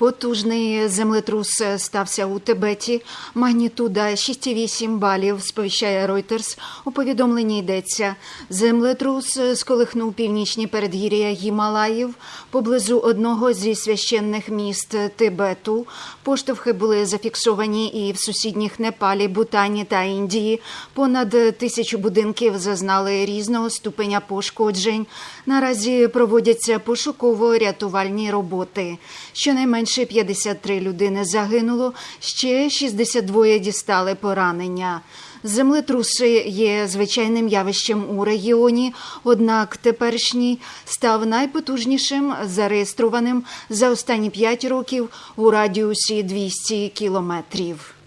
Потужний землетрус стався у Тибеті. Магнітуда 6,8 балів, сповіщає Reuters. У повідомленні йдеться. Землетрус сколихнув північні передгір'я Гімалаїв поблизу одного зі священних міст Тибету. Поштовхи були зафіксовані і в сусідніх Непалі, Бутані та Індії. Понад тисячу будинків зазнали різного ступеня пошкоджень. Наразі проводяться пошуково-рятувальні роботи. Щонайменше 53 людини загинуло, ще 62 дістали поранення. Землетруси є звичайним явищем у регіоні, однак теперішній став найпотужнішим зареєстрованим за останні 5 років у радіусі 200 кілометрів.